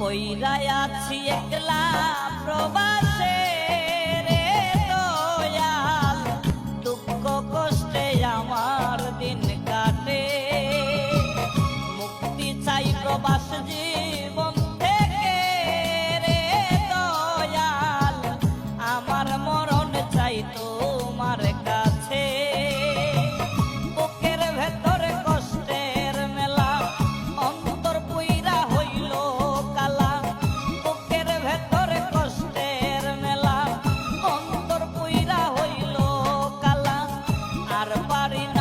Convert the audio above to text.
কইরাই আছি একলা প্রবাসে রে দয়াল। দুঃখ কষ্টে আমার দিন কাটে। মুক্তি চাই প্রবাস জীবন থেকে রে দয়াল। আমার মরণ চাই তোমার কাছে। Barbarina.